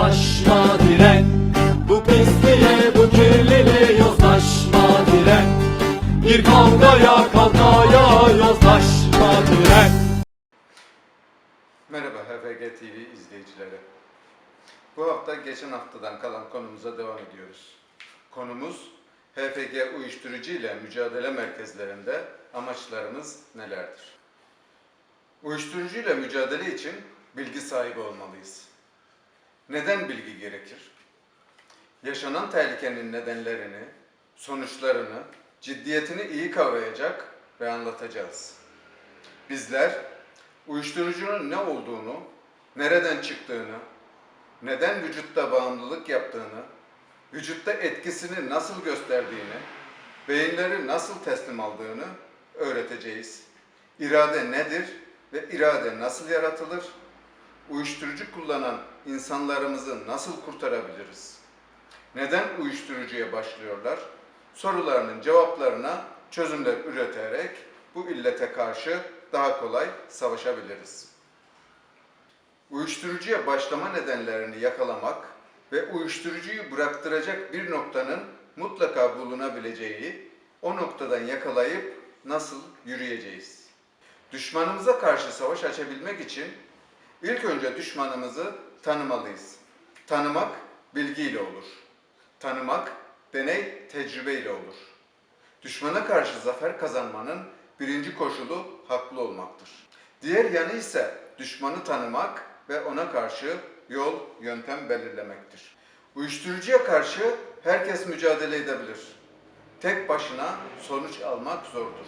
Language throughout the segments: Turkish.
yozlaşma diren Bu pisliğe bu kirliliğe yozlaşma diren Bir kavgaya kavgaya yozlaşma diren Merhaba HFG TV izleyicileri. Bu hafta geçen haftadan kalan konumuza devam ediyoruz. Konumuz HFG uyuşturucu ile mücadele merkezlerinde amaçlarımız nelerdir? Uyuşturucu ile mücadele için bilgi sahibi olmalıyız. Neden bilgi gerekir? Yaşanan tehlikenin nedenlerini, sonuçlarını, ciddiyetini iyi kavrayacak ve anlatacağız. Bizler uyuşturucunun ne olduğunu, nereden çıktığını, neden vücutta bağımlılık yaptığını, vücutta etkisini nasıl gösterdiğini, beyinleri nasıl teslim aldığını öğreteceğiz. İrade nedir ve irade nasıl yaratılır? Uyuşturucu kullanan insanlarımızı nasıl kurtarabiliriz? Neden uyuşturucuya başlıyorlar? Sorularının cevaplarına çözümler üreterek bu illete karşı daha kolay savaşabiliriz. Uyuşturucuya başlama nedenlerini yakalamak ve uyuşturucuyu bıraktıracak bir noktanın mutlaka bulunabileceği, o noktadan yakalayıp nasıl yürüyeceğiz? Düşmanımıza karşı savaş açabilmek için ilk önce düşmanımızı tanımalıyız. Tanımak bilgiyle olur. Tanımak deney tecrübeyle olur. Düşmana karşı zafer kazanmanın birinci koşulu haklı olmaktır. Diğer yanı ise düşmanı tanımak ve ona karşı yol, yöntem belirlemektir. Uyuşturucuya karşı herkes mücadele edebilir. Tek başına sonuç almak zordur.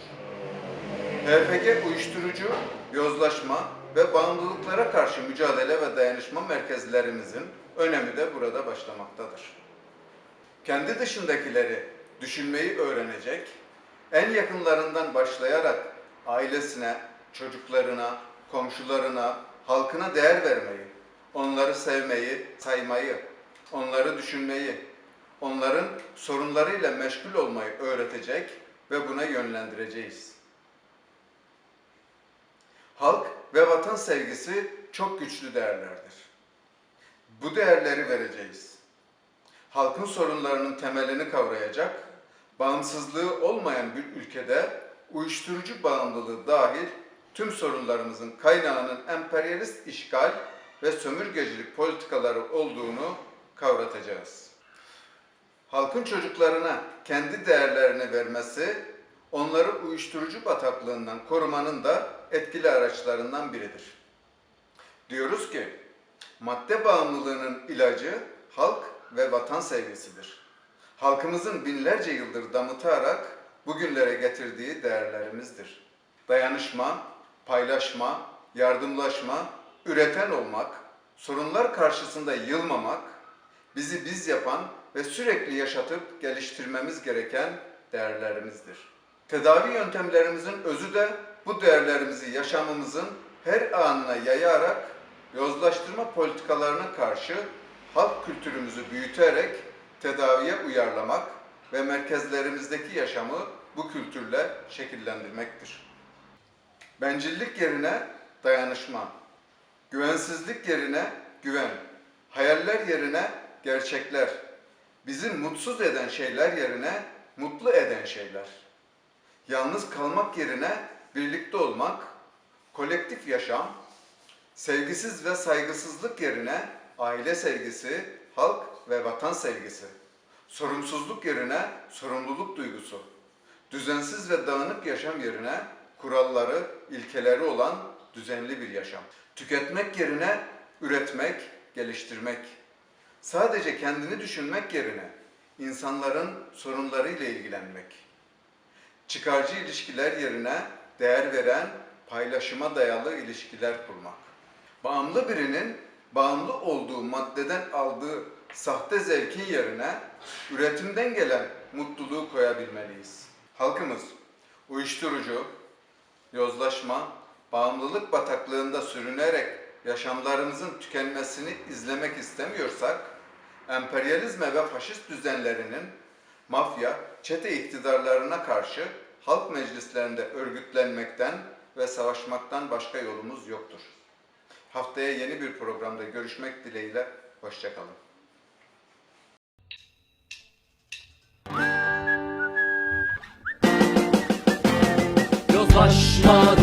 HFG uyuşturucu, yozlaşma ve bağımlılıklara karşı mücadele ve dayanışma merkezlerimizin önemi de burada başlamaktadır kendi dışındakileri düşünmeyi öğrenecek, en yakınlarından başlayarak ailesine, çocuklarına, komşularına, halkına değer vermeyi, onları sevmeyi, saymayı, onları düşünmeyi, onların sorunlarıyla meşgul olmayı öğretecek ve buna yönlendireceğiz. Halk ve vatan sevgisi çok güçlü değerlerdir. Bu değerleri vereceğiz halkın sorunlarının temelini kavrayacak, bağımsızlığı olmayan bir ülkede uyuşturucu bağımlılığı dahil tüm sorunlarımızın kaynağının emperyalist işgal ve sömürgecilik politikaları olduğunu kavratacağız. Halkın çocuklarına kendi değerlerini vermesi, onları uyuşturucu bataklığından korumanın da etkili araçlarından biridir. Diyoruz ki, madde bağımlılığının ilacı halk ve vatan sevgisidir. Halkımızın binlerce yıldır damıtarak bugünlere getirdiği değerlerimizdir. Dayanışma, paylaşma, yardımlaşma, üreten olmak, sorunlar karşısında yılmamak, bizi biz yapan ve sürekli yaşatıp geliştirmemiz gereken değerlerimizdir. Tedavi yöntemlerimizin özü de bu değerlerimizi yaşamımızın her anına yayarak yozlaştırma politikalarına karşı halk kültürümüzü büyüterek tedaviye uyarlamak ve merkezlerimizdeki yaşamı bu kültürle şekillendirmektir. Bencillik yerine dayanışma, güvensizlik yerine güven, hayaller yerine gerçekler, bizi mutsuz eden şeyler yerine mutlu eden şeyler. Yalnız kalmak yerine birlikte olmak, kolektif yaşam, sevgisiz ve saygısızlık yerine aile sevgisi, halk ve vatan sevgisi. Sorumsuzluk yerine sorumluluk duygusu. Düzensiz ve dağınık yaşam yerine kuralları, ilkeleri olan düzenli bir yaşam. Tüketmek yerine üretmek, geliştirmek. Sadece kendini düşünmek yerine insanların sorunlarıyla ilgilenmek. Çıkarcı ilişkiler yerine değer veren, paylaşıma dayalı ilişkiler kurmak. Bağımlı birinin bağımlı olduğu maddeden aldığı sahte zevkin yerine üretimden gelen mutluluğu koyabilmeliyiz. Halkımız uyuşturucu, yozlaşma, bağımlılık bataklığında sürünerek yaşamlarımızın tükenmesini izlemek istemiyorsak, emperyalizme ve faşist düzenlerinin mafya, çete iktidarlarına karşı halk meclislerinde örgütlenmekten ve savaşmaktan başka yolumuz yoktur. Haftaya yeni bir programda görüşmek dileğiyle. Hoşçakalın. Yozlaşma